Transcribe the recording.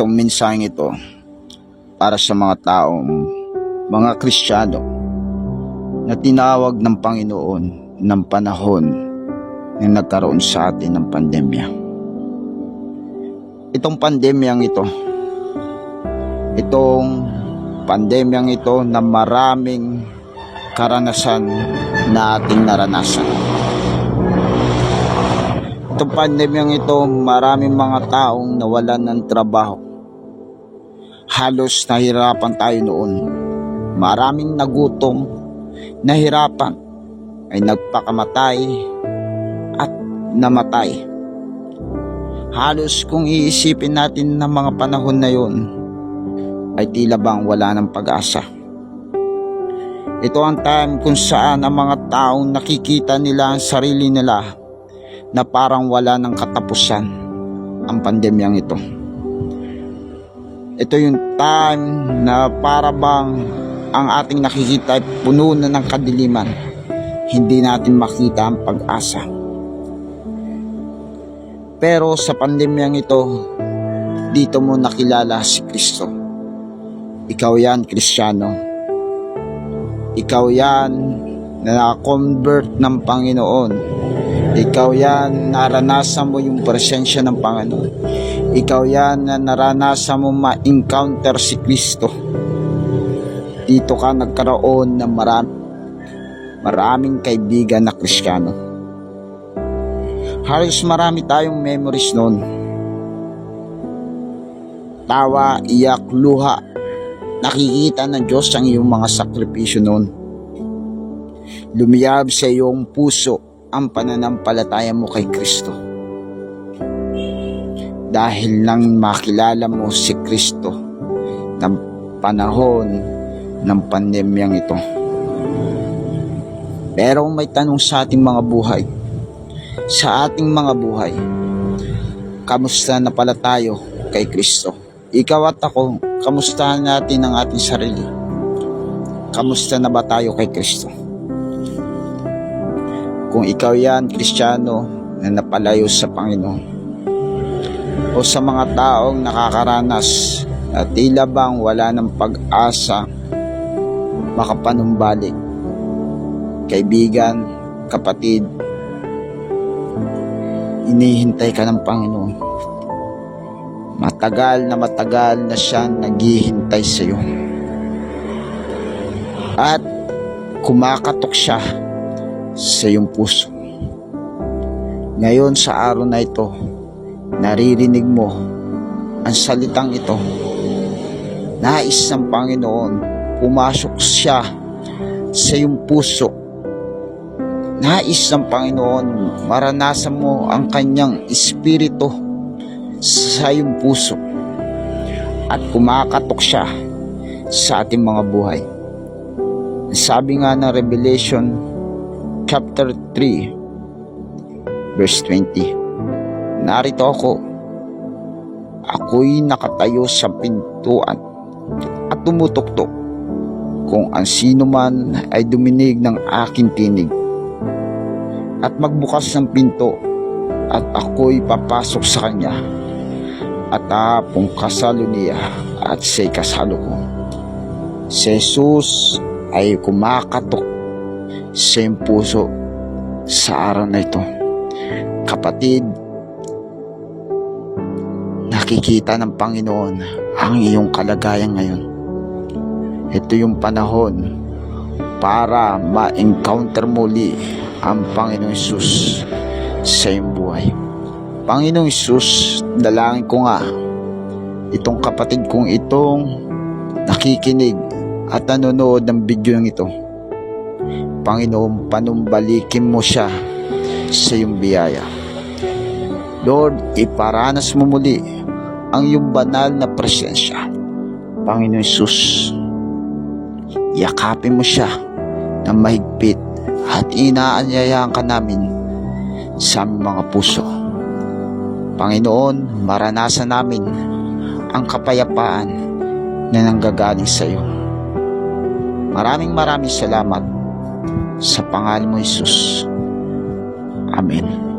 itong mensaheng ito para sa mga taong mga Kristiyano na tinawag ng Panginoon ng panahon na nagkaroon sa atin ng pandemya. Itong pandemyang ito, itong pandemyang ito na maraming karanasan na ating naranasan. Itong pandemyang ito, maraming mga taong nawalan ng trabaho. Halos nahirapan tayo noon. Maraming nagutom, nahirapan, ay nagpakamatay at namatay. Halos kung iisipin natin ng mga panahon na yon, ay tila bang wala ng pag-asa. Ito ang time kung saan ang mga taong nakikita nila ang sarili nila na parang wala ng katapusan ang pandemyang ito. Ito yung time na para bang ang ating nakikita ay puno na ng kadiliman. Hindi natin makita ang pag-asa. Pero sa pandemyang ito, dito mo nakilala si Kristo. Ikaw yan, Kristiyano. Ikaw yan na nakakonvert ng Panginoon. Ikaw yan, naranasan mo yung presensya ng Panginoon. Ikaw yan na naranasan mo ma-encounter si Kristo. Dito ka nagkaroon ng marami, maraming kaibigan na Kristiyano. Halos marami tayong memories noon. Tawa, iyak, luha. Nakikita ng Diyos ang iyong mga sakripisyo noon. Lumiyab sa iyong puso ang pananampalataya mo kay Kristo. Dahil lang makilala mo si Kristo ng panahon ng pandemyang ito. Pero may tanong sa ating mga buhay, sa ating mga buhay, kamusta na pala tayo kay Kristo? Ikaw at ako, kamusta natin ang ating sarili? Kamusta na ba tayo kay Kristo? Kung ikaw yan, Kristiyano, na napalayo sa Panginoon, o sa mga taong nakakaranas na tila bang wala ng pag-asa makapanumbalik. Kaibigan, kapatid, inihintay ka ng Panginoon. Matagal na matagal na siya naghihintay sa iyo. At kumakatok siya sa iyong puso. Ngayon sa araw na ito, naririnig mo ang salitang ito. Nais ng Panginoon, pumasok siya sa iyong puso. Nais ng Panginoon, maranasan mo ang kanyang espiritu sa iyong puso. At kumakatok siya sa ating mga buhay. Sabi nga ng Revelation chapter 3 verse 20 Narito ako Ako'y nakatayo sa pintuan at tumutuktok kung ang sino man ay duminig ng aking tinig at magbukas ng pinto at ako'y papasok sa kanya at aapong kasalo niya at siya'y kasalo ko. Si Jesus ay kumakatok sa iyong puso sa araw na ito. Kapatid, nakikita ng Panginoon ang iyong kalagayan ngayon. Ito yung panahon para ma-encounter muli ang Panginoong Isus sa iyong buhay. Panginoong Isus, dalangin ko nga itong kapatid kong itong nakikinig at nanonood ng video ito. Panginoon, panumbalikin mo siya sa iyong biyaya. Lord, iparanas mo muli ang iyong banal na presensya. Panginoon Isus, yakapin mo siya ng mahigpit at inaanyayahan ka namin sa aming mga puso. Panginoon, maranasan namin ang kapayapaan na nanggagaling sa iyo. Maraming maraming salamat sa pangalan mo, Jesus. Amen.